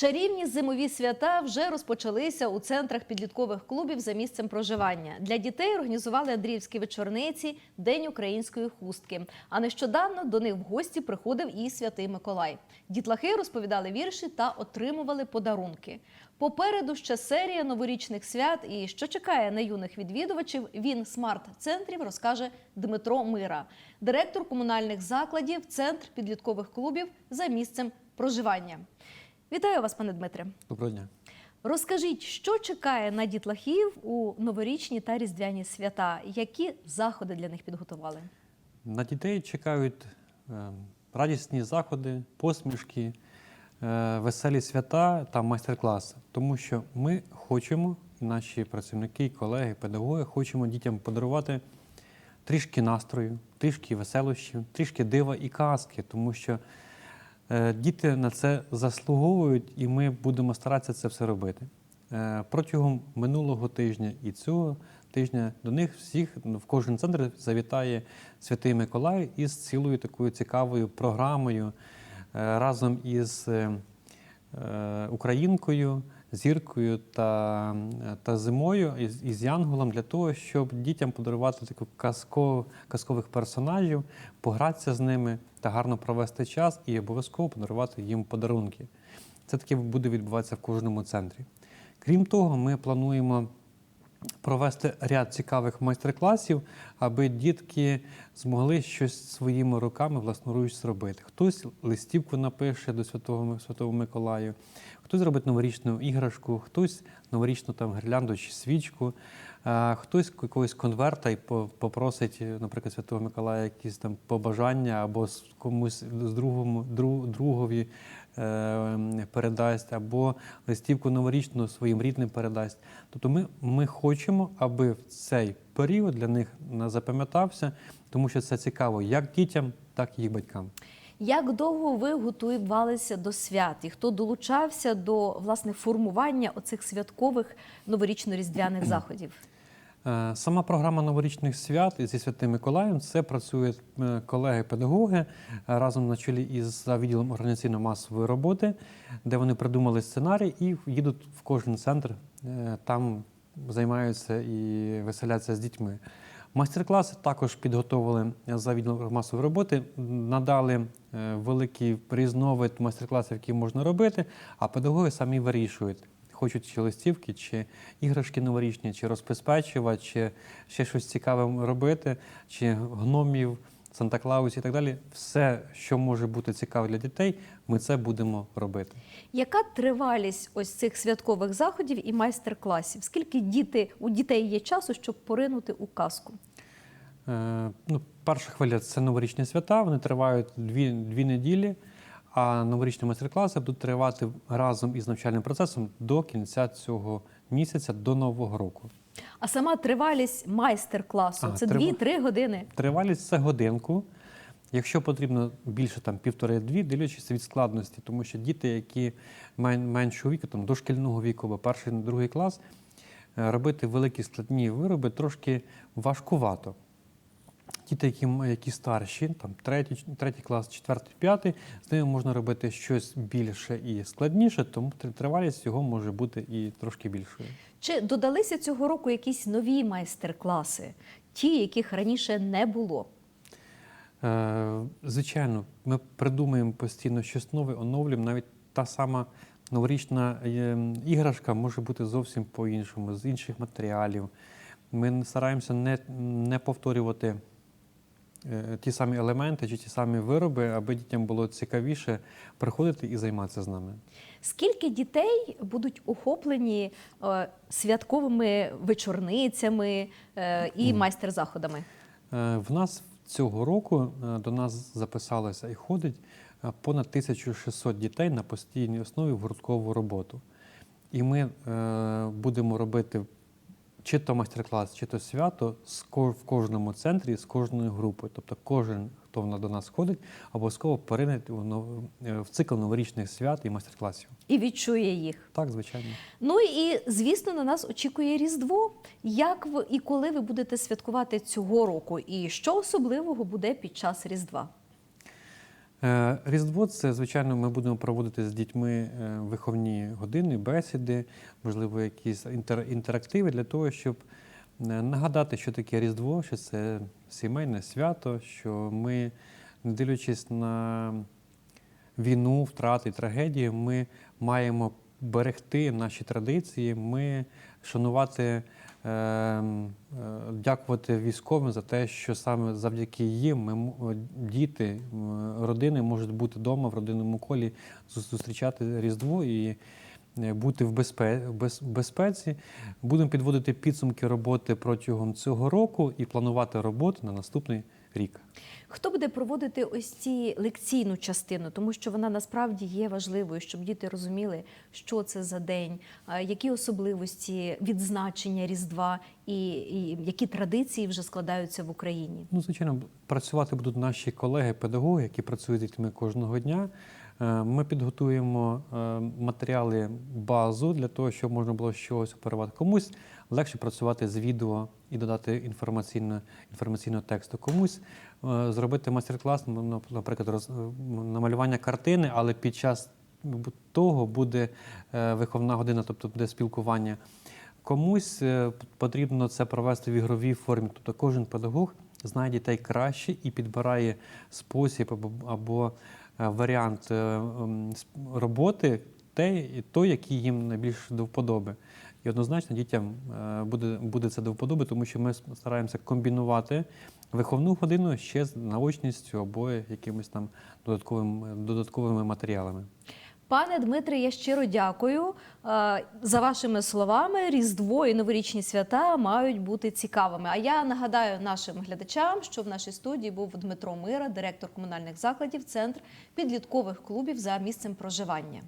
Чарівні зимові свята вже розпочалися у центрах підліткових клубів за місцем проживання. Для дітей організували Андріївські вечорниці, День української хустки. А нещодавно до них в гості приходив і святий Миколай. Дітлахи розповідали вірші та отримували подарунки. Попереду ще серія новорічних свят. І що чекає на юних відвідувачів, він смарт-центрів розкаже Дмитро Мира, директор комунальних закладів, центр підліткових клубів за місцем проживання. Вітаю вас, пане Дмитре. Доброго дня. Розкажіть, що чекає на дітлахів у новорічні та різдвяні свята? Які заходи для них підготували? На дітей чекають е, радісні заходи, посмішки, е, веселі свята та майстер-класи. Тому що ми хочемо, наші працівники, колеги, педагоги, хочемо дітям подарувати трішки настрою, трішки веселощів, трішки дива і казки, тому що діти на це заслуговують, і ми будемо старатися це все робити. Е, Протягом минулого тижня і цього тижня до них всіх ну, в кожен центр завітає Святий Миколай із цілою такою цікавою програмою е, разом із е, е, українкою, зіркою та, та зимою із, із Янголом для того, щоб дітям подарувати таку казко, казкових персонажів, погратися з ними та гарно провести час і обов'язково подарувати їм подарунки. Це таке буде відбуватися в кожному центрі. Крім того, ми плануємо провести ряд цікавих майстер-класів, аби дітки змогли щось своїми руками власноруч зробити. Хтось листівку напише до Святого, Святого Миколаю, хтось зробить новорічну іграшку, хтось новорічну там гірлянду чи свічку, а хтось якогось конверта і попросить, наприклад, Святого Миколая якісь там побажання або комусь другому, дру- другові е, передасть, або листівку новорічну своїм рідним передасть. Тобто ми, ми хочемо, аби в цей період для них запам'ятався, тому що це цікаво як дітям, так і їх батькам. Як довго ви готувалися до свят? І хто долучався до власне формування оцих святкових новорічно-різдвяних заходів? Е, Сама програма новорічних свят зі Святим Миколаєм це працюють е, колеги-педагоги е, разом на чолі із відділом організаційно-масової роботи, де вони придумали сценарій і їдуть в кожен центр, там займаються і веселяться з дітьми. Майстер-класи також підготовили за відділом масової роботи, надали е, великий різновид майстер-класів, які можна робити, а педагоги самі вирішують хочуть чи листівки, чи іграшки новорічні, чи розпис чи ще щось цікаве робити, чи гномів, Санта-Клаус і так далі. Все, що може бути цікаве для дітей, ми це будемо робити. Яка тривалість ось цих святкових заходів і майстер-класів? Скільки діти у дітей є часу, щоб поринути у казку? Е, ну, перша хвиля це новорічні свята, вони тривають дві, дві неділі, а новорічні майстер-класи будуть тривати разом із навчальним процесом до кінця цього місяця, до Нового року. А сама тривалість майстер-класу це трива- 2-3 години. Тривалість це годинку. Якщо потрібно більше там півтори-дві, дивлячись від складності, тому що діти, які мен- меншого віку, там дошкільного віку або перший, другий клас, е, робити великі складні вироби трошки важкувато. Діти, які, які старші, там третій, третій клас, четвертий, п'ятий, з ними можна робити щось більше і складніше, тому тривалість його може бути і трошки більшою. Чи додалися цього року якісь нові майстер-класи, ті, яких раніше не було? Е, Звичайно, ми придумуємо постійно щось нове, оновлюємо. Навіть та сама новорічна е, іграшка може бути зовсім по-іншому, з інших матеріалів. Ми стараємося не, не повторювати ті самі елементи чи ті самі вироби, аби дітям було цікавіше приходити і займатися з нами. Скільки дітей будуть охоплені е, святковими вечорницями е, і майстер-заходами? Е, В нас цього року е, до нас записалося і ходить е, понад 1600 дітей на постійній основі в гурткову роботу. І ми е, будемо робити чи то майстер-клас, чи то свято в кожному центрі з кожною групою. Тобто кожен, хто до нас ходить, обов'язково перейде е, в цикл новорічних свят і майстер-класів. І відчує їх. Так, звичайно. Ну і звісно, на нас очікує Різдво. Як ви і коли ви будете святкувати цього року? І що особливого буде під час Різдва? Е, Різдво це, звичайно, ми будемо проводити з дітьми е, виховні години, бесіди, можливо, якісь інтер- інтерактиви для того, щоб е, нагадати, що таке Різдво, що це сімейне свято, що ми, не дивлячись на війну, втрати, трагедії, ми маємо берегти наші традиції, ми шанувати, дякувати військовим за те, що саме завдяки їм ми, діти, родини можуть бути вдома в родинному колі, зустрічати Різдво і е, бути в безпе- безпеці. Будемо підводити підсумки роботи протягом цього року і планувати роботу на наступний. Хто буде проводити ось ці лекційну частину, тому що вона насправді є важливою, щоб діти розуміли, що це за день, які особливості відзначення Різдва і, і які традиції вже складаються в Україні. Ну, звичайно, працювати будуть наші колеги-педагоги, які працюють з дітьми кожного дня. Е, Ми підготуємо е, матеріали, базу для того, щоб можна було щось оперувати. Комусь легше працювати з відео і додати інформаційно, інформаційного тексту. Комусь е, зробити майстер-клас, ну, наприклад, роз, намалювання картини, але під час того буде виховна година, тобто буде спілкування. Комусь потрібно це провести в ігровій формі. Тобто кожен педагог знає дітей краще і підбирає спосіб або, варіант е, ем, с- роботи той, той, який їм найбільш до вподоби. І однозначно дітям е, буде, буде це до вподоби, тому що ми стараємося комбінувати виховну годину ще з наочністю або якимись там додатковим, додатковими матеріалами. Пане Дмитре, я щиро дякую. Е, За вашими словами, Різдво і новорічні свята мають бути цікавими. А я нагадаю нашим глядачам, що в нашій студії був Дмитро Мира, директор комунальних закладів, центр підліткових клубів за місцем проживання.